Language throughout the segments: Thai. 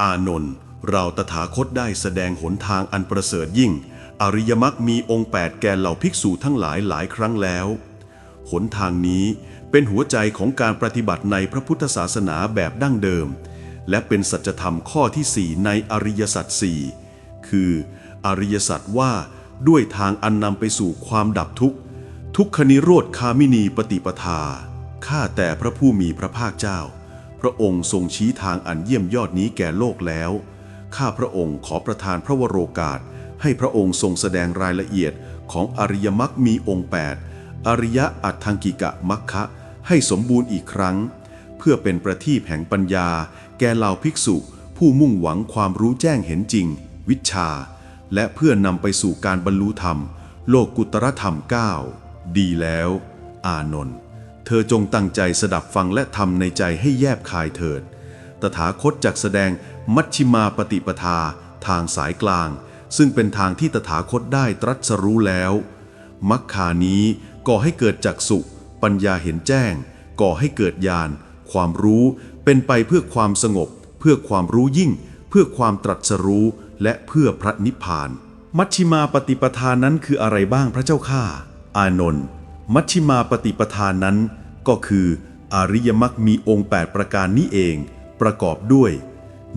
อานนท์เราตถาคตได้แสดงหนทางอันประเสริฐยิ่ง อริยมรรคมีองค์ 8 แก่เหล่าภิกษุทั้งหลายหลายครั้งแล้ว หนทางนี้เป็นหัวใจของการปฏิบัติในพระพุทธศาสนาแบบดั้งเดิม และเป็นสัจธรรมข้อที่ 4 ในอริยสัจสี่คือ อริยสัจว่าด้วยทางอันนำไปสู่ความดับทุกข์ ทุกขนิโรธคามินีปฏิปทาข้าแต่พระผู้มีพระภาคเจ้า พระองค์ทรงชี้ทางอันเยี่ยมยอดนี้แก่โลกแล้ว ข้าพระองค์ขอประทานพระวโรกาส ให้พระองค์ทรงแสดงรายละเอียดของอริยมรรคมีองค์ 8 อริยอัตถังกิกะมัคคะให้สมบูรณ์อีกครั้ง เพื่อเป็นประทีปแห่งปัญญา แก่เหล่าภิกษุ ผู้มุ่งหวังความรู้แจ้งเห็นจริง วิชา และเพื่อนำไปสู่การบรรลุธรรม โลกุตรธรรม 9 ดีแล้ว อานนท์ ธอจงตั้งใจสดับฟังและทำในใจให้แยบคายเถิด ตถาคตจักแสดงมัชชิมาปฏิปทา ทางสายกลาง ซึ่งเป็นทางที่ตถาคตได้ตรัสรู้แล้ว มัคคานี้ก่อให้เกิดจักสุปัญญาเห็นแจ้ง ก่อให้เกิดญาณความรู้เป็นไปเพื่อความสงบ เพื่อความรู้ยิ่ง เพื่อความตรัสรู้และเพื่อพระนิพพาน มัชชิมาปฏิปทานนั้นคืออะไรบ้างพระเจ้าข้าอานนท์มัชชิมาปฏิปทานนั้น ก็คืออริยมรรคมีองค์ 8 ประการนี้เอง ประกอบด้วย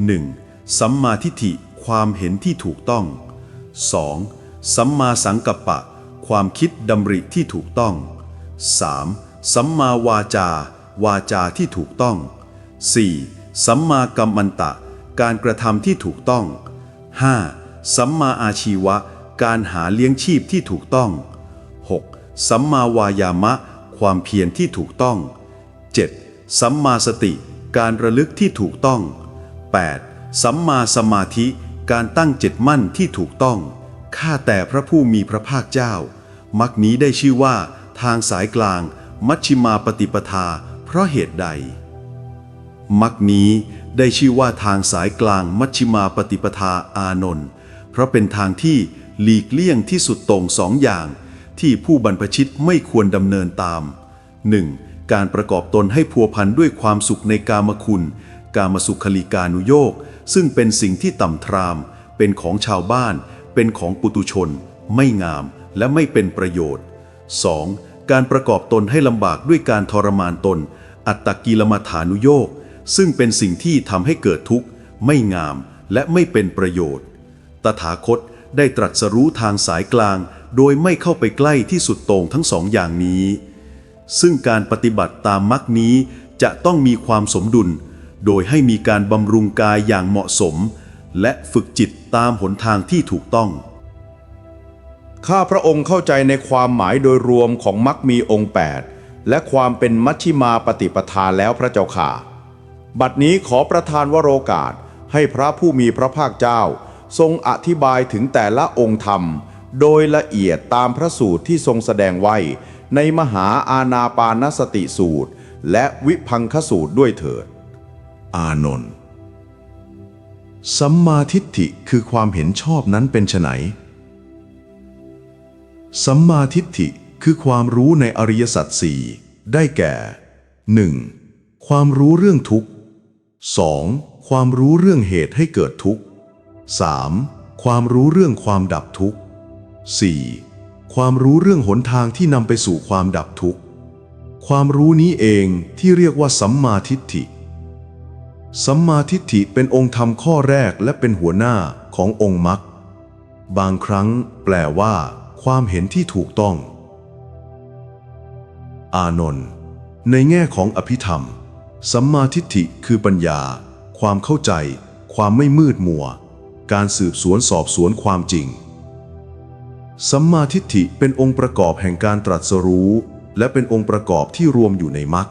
1. สัมมาทิฏฐิความเห็นที่ถูกต้อง 2. สัมมาสังกัปปะ ความคิดดำริที่ถูกต้อง 3. สัมมาวาจา วาจาที่ถูกต้อง 4. สัมมากัมมันตะ การกระทำที่ถูกต้อง 5. สัมมาอาชีวะ การหาเลี้ยงชีพที่ถูกต้อง 6. สัมมาวายามะ ความเพียรที่ถูกต้อง 7. สัมมาสติ การระลึกที่ถูกต้อง 8. สัมมาสมาธิ การตั้งจิตมั่นที่ถูกต้อง ข้าแต่พระผู้มีพระภาคเจ้า มักนี้ได้ชื่อว่า ทางสายกลาง มัชชิมาปฏิปทา เพราะเหตุใด มักนี้ได้ชื่อว่าทางสายกลางมัชชิมาปฏิปทาอานนท์ เพราะเป็นทางที่หลีกเลี่ยงที่สุดตรงสองอย่าง ที่ผู้บรรพชิตไม่ควรดำเนินตาม 1. การประกอบตนให้พัวพันด้วยความสุขในกามคุณ กามสุขลิกานุโยกซึ่งเป็นสิ่งที่ต่ำทราม เป็นของชาวบ้าน เป็นของปุตุชน ไม่งามและไม่เป็นประโยชน์ 2. การประกอบตนให้ลำบากด้วยการทรมานตน อัตตกิลมัฐานุโยกซึ่งเป็นสิ่งที่ทำให้เกิดทุกข์ ไม่งามและไม่เป็นประโยชน์ ตถาคตได้ตรัสรู้ทางสายกลาง โดยไม่เข้าไปใกล้ที่สุดโต่งทั้งสองอย่างนี้ ซึ่งการปฏิบัติตามมรรคนี้จะต้องมีความสมดุล โดยให้มีการบำรุงกายอย่างเหมาะสม และฝึกจิตตามหนทางที่ถูกต้อง ข้าพระองค์เข้าใจในความหมายโดยรวมของมรรคมีองค์ 8 และความเป็นมัชชิมาปฏิปทาแล้วพระเจ้าค่ะ บัดนี้ขอประทานวโรกาสให้พระผู้มีพระภาคเจ้า ทรงอธิบายถึงแต่ละองค์ธรรม โดยละเอียดตามพระสูตรที่ทรงแสดงไว้ ในมหาอาณาปานสติสูตร และวิพังคสูตรด้วยเถิด อานนท์สัมมาทิฏฐิคือความเห็นชอบนั้นเป็นไฉนสัมมาทิฏฐิคือความรู้ในอริยสัจสี่ได้แก่ 1. ความรู้เรื่องทุกข์ 2. ความรู้เรื่องเหตุให้เกิดทุกข์ 3. ความรู้เรื่องความดับทุกข์ 4. ความรู้เรื่องหนทางที่นำไปสู่ความดับทุกข์ ความรู้นี้เองที่เรียกว่าสัมมาทิฏฐิ สัมมาทิฏฐิเป็นองค์ธรรมข้อแรกและเป็นหัวหน้าขององค์มรรค บางครั้งแปลว่า ความเห็นที่ถูกต้อง อานนท์ในแง่ของอภิธรรม สัมมาทิฏฐิคือปัญญา ความเข้าใจ ความไม่มืดมัว การสืบสวนสอบสวนความจริง สัมมาทิฏฐิเป็นองค์ประกอบแห่งการตรัสรู้ และเป็นองค์ประกอบที่รวมอยู่ในมรรค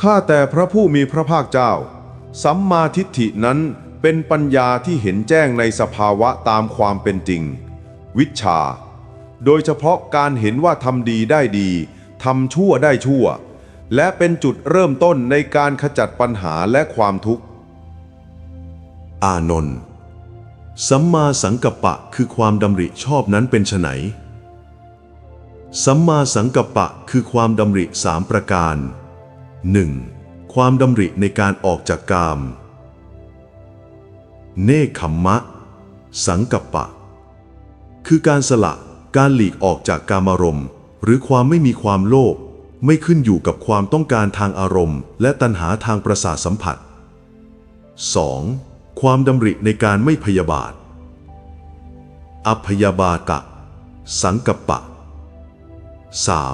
ข้าแต่พระผู้มีพระภาคเจ้า สัมมาทิฏฐินั้นเป็นปัญญาที่เห็นแจ้งในสภาวะตามความเป็นจริง วิชา โดยเฉพาะการเห็นว่าทำดีได้ดีทำชั่วได้ชั่ว และเป็นจุดเริ่มต้นในการขจัดปัญหาและความทุกข์ อานนท์ สัมมาสังกัปปะคือความดำริชอบนั้นเป็นไฉนสัมมาสังกัปปะคือความดำริสามประการ 1. ความดำริในการออกจากกาม เนคขมมะ สังกัปปะ คือการสละการหลีกออกจากกามารมณ์ หรือความไม่มีความโลภไม่ขึ้นอยู่กับความต้องการทางอารมณ์ และตัณหาทางประสาทสัมผัส 2. ความดำริในการไม่พยาบาท อพยาบาตะ สังกัปปะ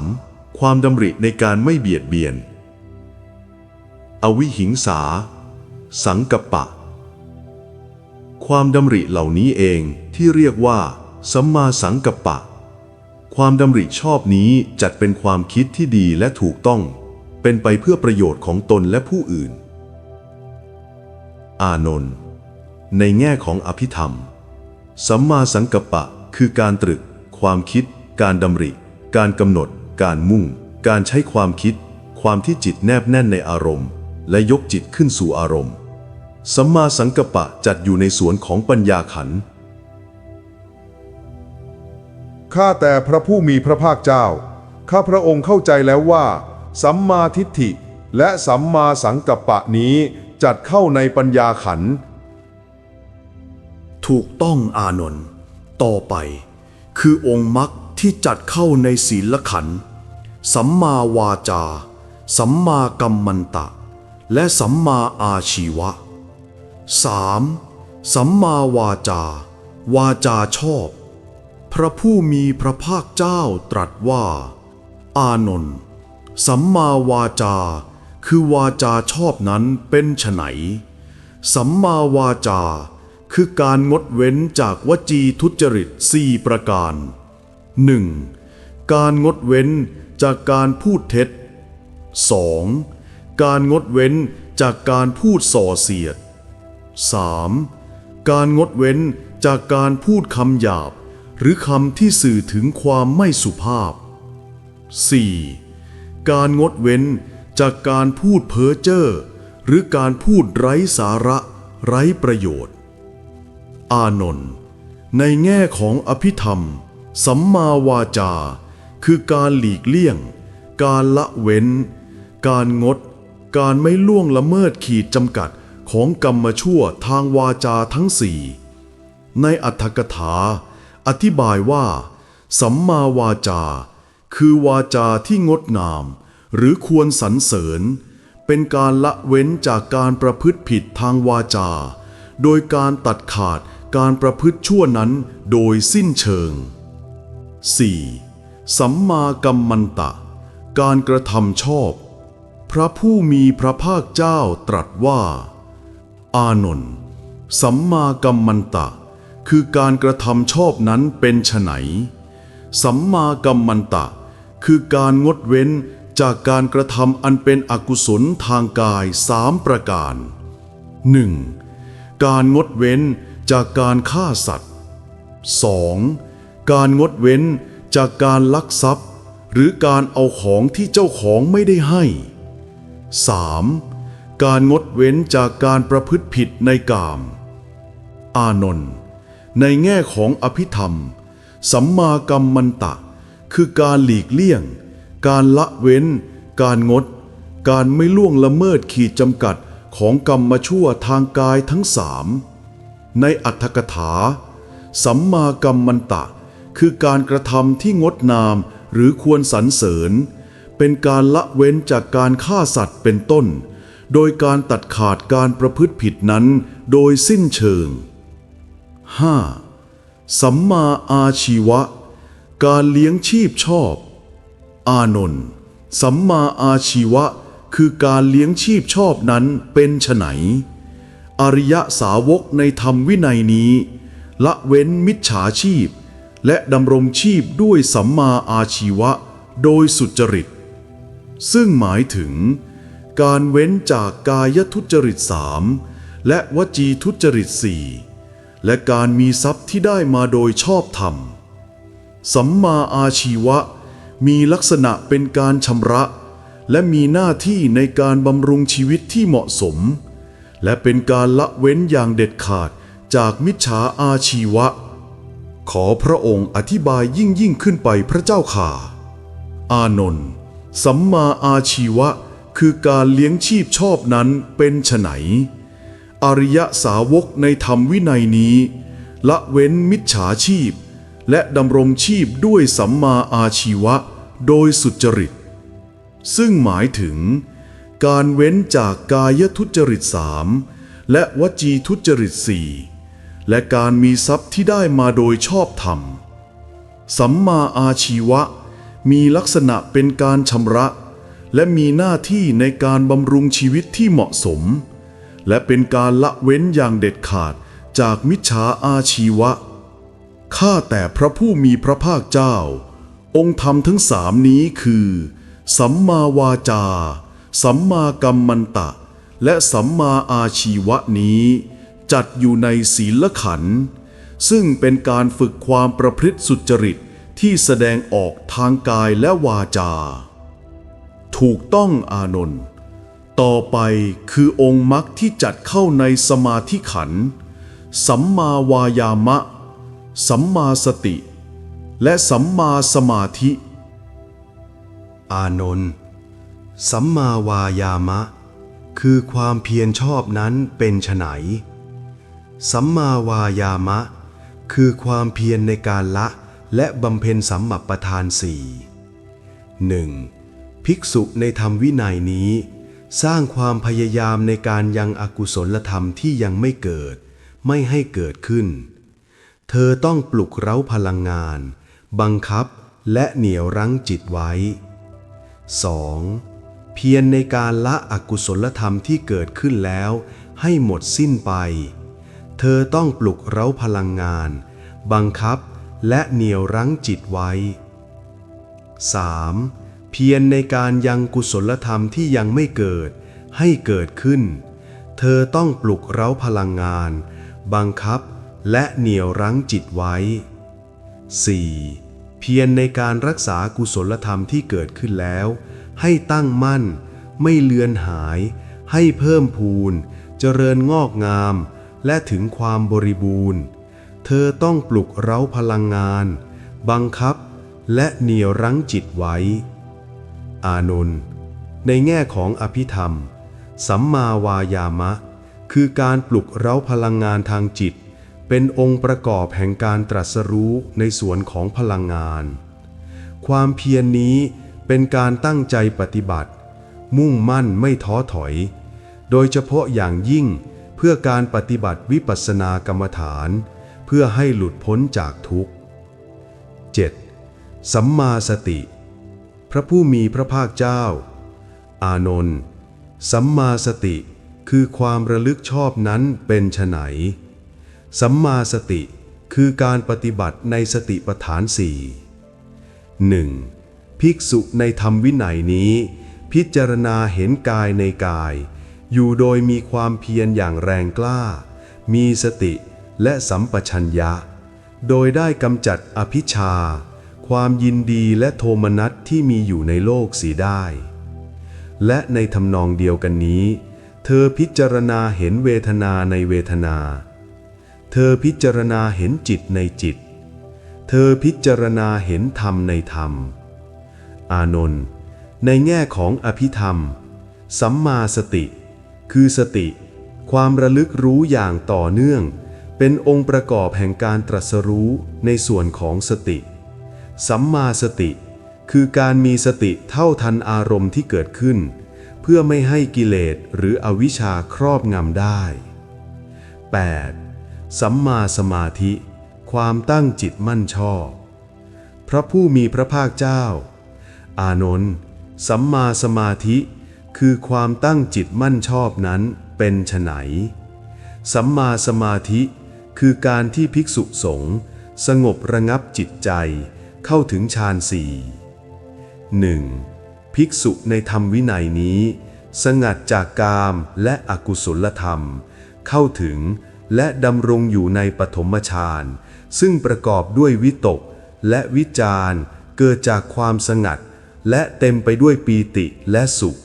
3. ความดำริในการไม่เบียดเบียน อวิหิงสา สังกัปปะ ความดำริเหล่านี้เองที่เรียกว่า สัมมาสังกัปปะ ความดำริชอบนี้จัดเป็นความคิดที่ดีและถูกต้อง เป็นไปเพื่อประโยชน์ของตนและผู้อื่น อานนท์ ในแง่ของอภิธรรม สัมมาสังกัปปะคือการตรึก ความคิด การดำริ การกำหนด การมุ่ง การใช้ความคิด ความที่จิตแนบแน่นในอารมณ์ และยกจิตขึ้นสู่อารมณ์ สัมมาสังกัปปะจัดอยู่ในสวนของปัญญาขันธ์ข้าแต่พระผู้มีพระภาคเจ้า ข้าพระองค์เข้าใจแล้วว่า สัมมาทิฏฐิและสัมมาสังกัปปะนี้จัดเข้าในปัญญาขันธ์ ถูกต้องอานนท์ต่อไป คือองค์มรรคที่จัดเข้าในศีลขันธ์สัมมาวาจา สัมมากัมมันตะ และสัมมาอาชีวะ 3. สัมมาวาจา วาจาชอบ พระผู้มีพระภาคเจ้าตรัสว่า อานนท์สัมมาวาจา คือวาจาชอบนั้นเป็นไฉนสัมมาวาจา คือการงดเว้นจากวจีทุจริตสี่ประการ 1. การงดเว้นจากการพูดเท็จ 2. การงดเว้นจากการพูดส่อเสียด 3. การงดเว้นจากการพูดคำหยาบ หรือคำที่สื่อถึงความไม่สุภาพ 4. การงดเว้นจากการพูดเพ้อเจ้อหรือการพูดไร้สาระไร้ประโยชน์ อานนท์ในแง่ของอภิธรรม สัมมาวาจา คือการหลีกเลี่ยง การละเว้น การงด การไม่ล่วงละเมิดขีดจำกัดของกรรมชั่วทางวาจาทั้งสี่ในอัตถกถา อธิบายว่า สัมมาวาจา คือวาจาที่งดงาม หรือควรสรรเสริญ เป็นการละเว้นจากการประพฤติผิดทางวาจา โดยการตัดขาดการประพฤติชั่วนั้นโดยสิ้นเชิง 4. สัมมากัมมันตะ การกระทำชอบ พระผู้มีพระภาคเจ้าตรัสว่า อานนท์สัมมากัมมันตะ คือการกระทำชอบนั้นเป็นไฉนสัมมากัมมันตะ คือการงดเว้นจากการกระทำอันเป็นอกุศลทางกายสามประการ 1. การงดเว้นจากการฆ่าสัตว์ 2. การงดเว้นจากการลักทรัพย์ หรือการเอาของที่เจ้าของไม่ได้ให้ 3. การงดเว้นจากการประพฤติผิดในกาม อานนท์ในแง่ของอภิธรรม สัมมากัมมันตะ คือการหลีกเลี่ยง การละเว้น การงด การไม่ล่วงละเมิดขีดจำกัด ของกรรมชั่วทางกายทั้งสามในอัตถกถา สัมมากัมมันตะ คือการกระทำที่งดงามหรือควรสรรเสริญ เป็นการละเว้นจากการฆ่าสัตว์เป็นต้น โดยการตัดขาดการประพฤติผิดนั้นโดยสิ้นเชิง 5. สัมมาอาชีวะ การเลี้ยงชีพชอบ อานนท์สัมมาอาชีวะ คือการเลี้ยงชีพชอบนั้นเป็นไฉนอริยสาวกในธรรมวินัยนี้ ละเว้นมิจฉาชีพ และดำรงชีพด้วยสัมมาอาชีวะ โดยสุจริต ซึ่งหมายถึง การเว้นจากกายทุจริตสามและวจีทุจริตสี่และการมีทรัพย์ที่ได้มาโดยชอบธรรม สัมมาอาชีวะ มีลักษณะเป็นการชำระ และมีหน้าที่ในการบำรุงชีวิตที่เหมาะสม และเป็นการละเว้นอย่างเด็ดขาดจากมิจฉาอาชีวะ ขอพระองค์อธิบายยิ่งยิ่งขึ้นไปพระเจ้าข่า อานนท์สัมมาอาชีวะคือการเลี้ยงชีพชอบนั้นเป็นไฉนอริยสาวกในธรรมวินัยนี้ ละเว้นมิจฉาชีพ และดำรงชีพด้วยสัมมาอาชีวะโดยสุจริต ซึ่งหมายถึง การเว้นจากกายทุจริตสามและวจีทุจริตสี่และการมีทรัพย์ที่ได้มาโดยชอบธรรม สัมมาอาชีวะ มีลักษณะเป็นการชำระ และมีหน้าที่ในการบำรุงชีวิตที่เหมาะสม และเป็นการละเว้นอย่างเด็ดขาดจากมิจฉาอาชีวะ ข้าแต่พระผู้มีพระภาคเจ้า องค์ธรรมทั้งสามนี้คือ สัมมาวาจา สัมมากัมมันตะ และสัมมาอาชีวะนี้ จัดอยู่ในศีลขันธ์ซึ่งเป็นการฝึกความประพฤติสุจริตที่แสดงออกทางกายและวาจา ถูกต้องอานนท์ต่อไปคือองค์มรรคที่จัดเข้าในสมาธิขันธ์สัมมาวายามะ สัมมาสติ และสัมมาสมาธิ อานนท์สัมมาวายามะ คือความเพียรชอบนั้นเป็นไฉนสัมมาวายามะ คือความเพียรในการละและบำเพ็ญสัมมัปประธานสี่หนึ่งภิกษุในธรรมวินัยนี้ สร้างความพยายามในการยังอกุศลธรรมที่ยังไม่เกิด ไม่ให้เกิดขึ้น เธอต้องปลุกเร้าพลังงาน บังคับและเหนี่ยวรั้งจิตไว้ 2. เพียรในการละอกุศลธรรมที่เกิดขึ้นแล้วให้หมดสิ้นไป เธอต้องปลุกเร้าพลังงาน บังคับและเหนี่ยวรั้งจิตไว้ 3. เพียรในการยังกุศลธรรมที่ยังไม่เกิดให้เกิดขึ้น เธอต้องปลุกเร้าพลังงาน บังคับและเหนี่ยวรั้งจิตไว้ 4. เพียรในการรักษากุศลธรรมที่เกิดขึ้นแล้ว ให้ตั้งมั่น ไม่เลือนหาย ให้เพิ่มพูน เจริญงอกงาม และถึงความบริบูรณ์ เธอต้องปลุกเร้าพลังงาน บังคับ และเหนี่ยวรั้งจิตไว้ อานนท์ในแง่ของอภิธรรม สัมมาวายามะ คือการปลุกเร้าพลังงานทางจิต เป็นองค์ประกอบแห่งการตรัสรู้ในส่วนของพลังงาน ความเพียรนนี้เป็นการตั้งใจปฏิบัติ มุ่งมั่นไม่ท้อถอย โดยเฉพาะอย่างยิ่งเพื่อการปฏิบัติวิปัสสนากรรมฐาน เพื่อให้หลุดพ้นจากทุกข์ 7. สัมมาสติ พระผู้มีพระภาคเจ้า อานนท์สัมมาสติคือความระลึกชอบนั้นเป็นไฉน สัมมาสติคือการปฏิบัติในสติปัฏฐานสี่หนึ่งภิกษุในธรรมวินัยนี้ พิจารณาเห็นกายในกาย อยู่โดยมีความเพียรอย่างแรงกล้า มีสติและสัมปชัญญะ โดยได้กำจัดอภิชา ความยินดีและโทมนัสที่มีอยู่ในโลกสีได้ และในทำนองเดียวกันนี้ เธอพิจารณาเห็นเวทนาในเวทนา เธอพิจารณาเห็นจิตในจิต เธอพิจารณาเห็นธรรมในธรรม อานนท์ในแง่ของอภิธรรม สัมมาสติ คือสติ ความระลึกรู้อย่างต่อเนื่อง เป็นองค์ประกอบแห่งการตรัสรู้ในส่วนของสติ สัมมาสติ คือการมีสติเท่าทันอารมณ์ที่เกิดขึ้น เพื่อไม่ให้กิเลสหรืออวิชชาครอบงำได้ 8. สัมมาสมาธิ ความตั้งจิตมั่นชอบพระผู้มีพระภาคเจ้า อานนท์สัมมาสมาธิคือความตั้งจิตมั่นชอบนั้นเป็นไฉนสัมมาสมาธิคือการที่ภิกษุสงฆ์สงบระงับจิตใจเข้าถึงฌานสี่หนึ่งภิกษุในธรรมวินัยนี้ สงัดจากกามและอกุศลธรรม เข้าถึง และดำรงอยู่ในปฐมฌานซึ่งประกอบด้วยวิตก และวิจารเกิดจากความสงัด และเต็มไปด้วยปีติและสุข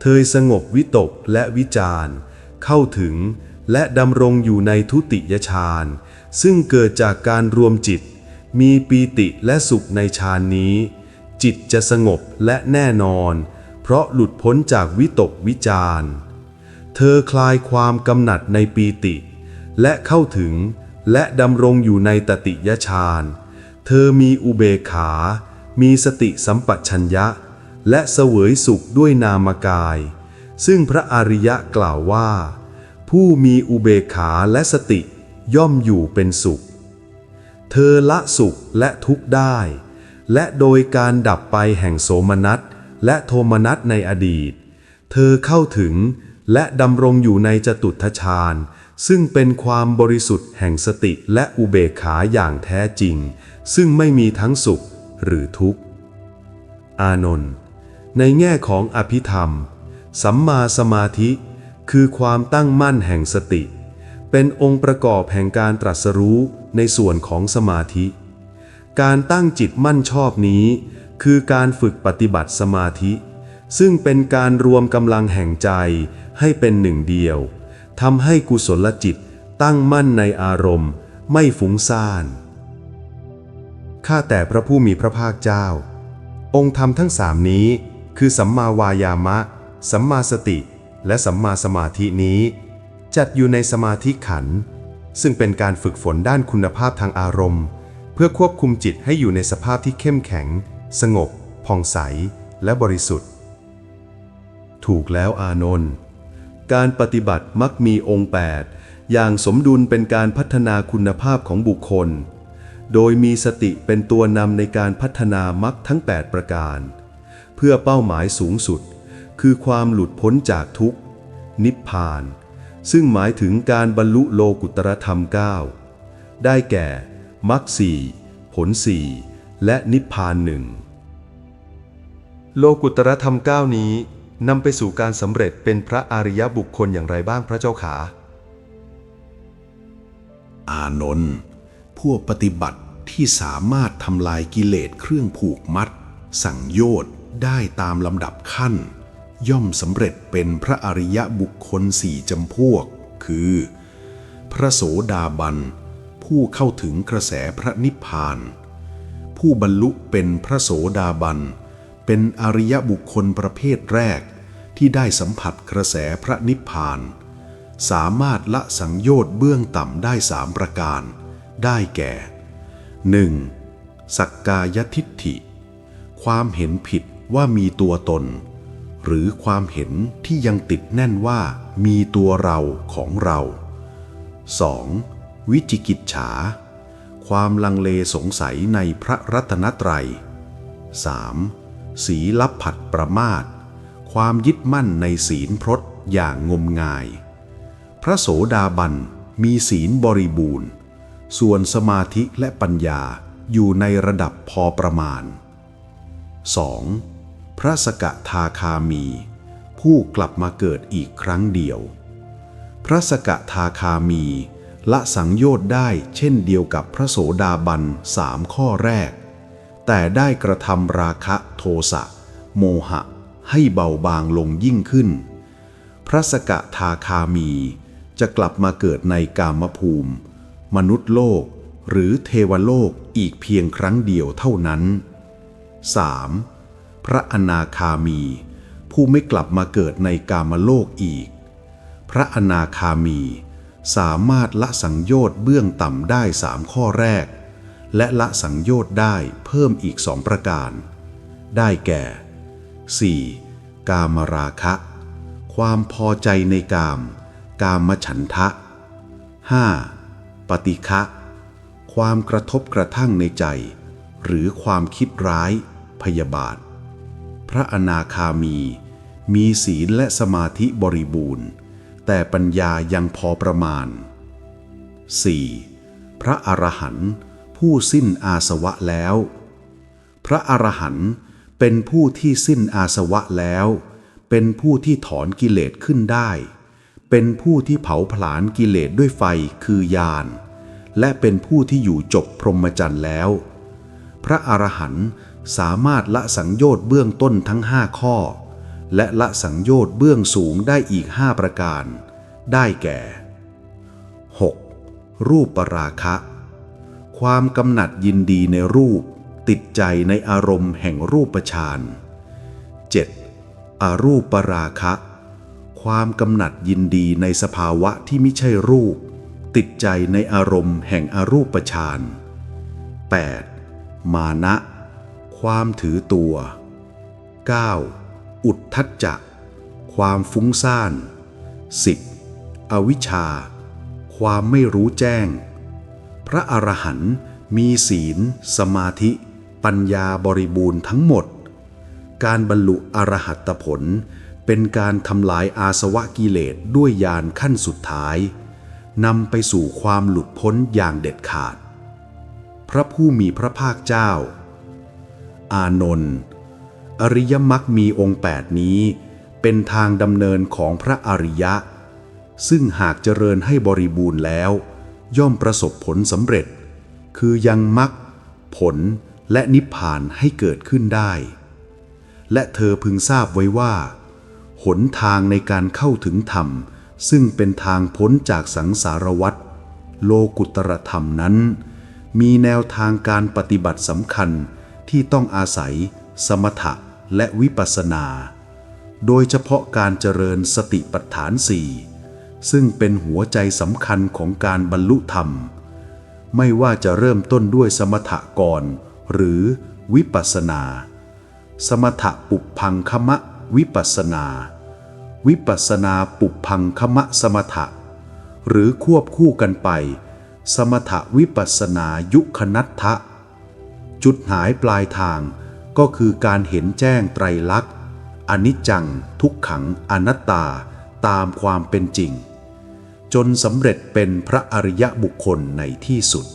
เธอสงบวิตกและวิจารเข้าถึงและดำรงอยู่ในทุติยฌานซึ่งเกิดจากการรวมจิต มีปีติและสุขในฌานนี้ จิตจะสงบและแน่นอน เพราะหลุดพ้นจากวิตกวิจารณ์ เธอคลายความกำหนัดในปีติ และเข้าถึงและดำรงอยู่ในตติยฌาน เธอมีอุเบกขา มีสติสัมปชัญญะ และเสวยสุขด้วยนามกาย ซึ่งพระอริยะกล่าวว่า ผู้มีอุเบกขาและสติย่อมอยู่เป็นสุข เธอละสุขและทุกข์ได้ และโดยการดับไปแห่งโสมนัสและโทมนัสในอดีต เธอเข้าถึง และดำรงอยู่ในจตุทชาญ ซึ่งเป็นความบริสุทธิ์แห่งสติและอุเบกขาอย่างแท้จริง ซึ่งไม่มีทั้งสุขหรือทุกข์ อานนท์ในแง่ของอภิธรรม สัมมาสมาธิ คือความตั้งมั่นแห่งสติ เป็นองค์ประกอบแห่งการตรัสรู้ในส่วนของสมาธิ การตั้งจิตมั่นชอบนี้ คือการฝึกปฏิบัติสมาธิ ซึ่งเป็นการรวมกำลังแห่งใจให้เป็นหนึ่งเดียวทำให้กุศลจิตตั้งมั่นในอารมณ์ ไม่ฟุ้งซ่าน ข้าแต่พระผู้มีพระภาคเจ้า องค์ธรรมทั้งสามนี้ คือสัมมาวายามะ สัมมาสติ และสัมมาสมาธินี้ จัดอยู่ในสมาธิขัน ซึ่งเป็นการฝึกฝนด้านคุณภาพทางอารมณ์ เพื่อควบคุมจิตให้อยู่ในสภาพที่เข้มแข็ง สงบผ่องใส และบริสุทธิ์ ถูกแล้วอานนท์การปฏิบัติมักมีองค์ 8 อย่างสมดุลเป็นการพัฒนาคุณภาพของบุคคล โดยมีสติเป็นตัวนำในการพัฒนามักทั้ง 8 ประการ เพื่อเป้าหมายสูงสุด คือความหลุดพ้นจากทุกข์ นิพพาน ซึ่งหมายถึงการบรรลุโลกุตรธรรม 9 ได้แก่มรรคสี่ผลสี่และนิพพานหนึ่งโลกุตรธรรม 9 นี้ นำไปสู่การสำเร็จเป็นพระอริยบุคคลอย่างไรบ้างพระเจ้าขา อานนท์พวกปฏิบัติที่สามารถทำลายกิเลสเครื่องผูกมัด สั่งโยชน์ได้ตามลำดับขั้น ย่อมสำเร็จเป็นพระอริยบุคคลสี่จำพวก คือ พระโสดาบัน ผู้เข้าถึงกระแสพระนิพพาน ผู้บรรลุเป็นพระโสดาบัน เป็นอริยบุคคลประเภทแรกที่ได้สัมผัสกระแสพระนิพพาน สามารถละสังโยชน์เบื้องต่ำได้สามประการ ได้แก่ 1. สักกายทิฏฐิ ความเห็นผิดว่ามีตัวตน หรือความเห็นที่ยังติดแน่นว่ามีตัวเราของเรา 2. วิจิกิจฉา ความลังเลสงสัยในพระรัตนตรัย 3. สีลับผัดประมาท ความยึดมั่นในศีลพรตอย่างงมงาย พระโสดาบันมีศีลบริบูรณ์ ส่วนสมาธิและปัญญาอยู่ในระดับพอประมาณ 2. พระสกทาคามี ผู้กลับมาเกิดอีกครั้งเดียว พระสกทาคามีละสังโยชน์ได้เช่นเดียวกับพระโสดาบันสามข้อแรก แต่ได้กระทำราคะโทสะโมหะ ให้เบาบางลงยิ่งขึ้น พระสกทาคามีจะกลับมาเกิดในกามภูมิ มนุษย์โลกหรือเทวโลกอีกเพียงครั้งเดียวเท่านั้น 3. พระอนาคามี ผู้ไม่กลับมาเกิดในกามโลกอีก พระอนาคามีสามารถละสังโยชน์เบื้องต่ำได้สามข้อแรก และละสังโยชน์ได้เพิ่มอีกสองประการ ได้แก่ 4. กามราคะ ความพอใจในกาม กามฉันทะ 5. ปฏิฆะความกระทบกระทั่งในใจ หรือความคิดร้าย พยาบาท พระอนาคามี มีศีลและสมาธิบริบูรณ์ แต่ปัญญายังพอประมาณ 4. พระอรหันต์ ผู้สิ้นอาสวะแล้ว พระอรหันต์เป็นผู้ที่สิ้นอาสวะแล้ว เป็นผู้ที่ถอนกิเลสขึ้นได้ เป็นผู้ที่เผาผลาญกิเลสด้วยไฟคือยานและเป็นผู้ที่อยู่จบพรหมจรรย์แล้ว พระอรหันต์สามารถละสังโยชน์เบื้องต้นทั้งห้าข้อ และละสังโยชน์เบื้องสูงได้อีกห้าประการ ได้แก่ 6. รูปปราคะ ความกำหนัดยินดีในรูป ติดใจในอารมณ์แห่งรูปฌาน 7. อารูปปราคะ ความกำหนัดยินดีในสภาวะที่ไม่ใช่รูป ติดใจในอารมณ์แห่งอรูปฌาน 8. มานะ ความถือตัว 9. อุทธัจจะ ความฟุ้งซ่าน 10. อวิชชา ความไม่รู้แจ้ง พระอรหันต์มีศีล สมาธิ ปัญญาบริบูรณ์ทั้งหมด การบรรลุอรหัตผล เป็นการทำลายอาสวะกิเลสด้วยญาณขั้นสุดท้ายนำไปสู่ความหลุดพ้นอย่างเด็ดขาด พระผู้มีพระภาคเจ้า อานนท์อริยมรรคมีองค์แปดนี้ เป็นทางดำเนินของพระอริยะ ซึ่งหากเจริญให้บริบูรณ์แล้ว ย่อมประสบผลสำเร็จ คือยังมรรคผลและนิพพานให้เกิดขึ้นได้ และเธอพึงทราบไว้ว่า หนทางในการเข้าถึงธรรม ซึ่งเป็นทางพ้นจากสังสารวัฏโลกุตรธรรมนั้น มีแนวทางการปฏิบัติสำคัญที่ต้องอาศัย สมถะและวิปัสสนา โดยเฉพาะการเจริญสติปัฏฐานสี่ ซึ่งเป็นหัวใจสำคัญของการบรรลุธรรม ไม่ว่าจะเริ่มต้นด้วยสมถะก่อน หรือวิปัสสนา สมถะปุพพังคมะวิปัสสนา วิปัสสนาปุพพังคมะสมถะ หรือควบคู่กันไป สมถะวิปัสสนายุคนัตถะจุดหายปลายทางก็คือการเห็นแจ้งไตรลักษณ์อนิจจัง ทุกขังอนัตตาตามความเป็นจริง จนสำเร็จเป็นพระอริยบุคคลในที่สุด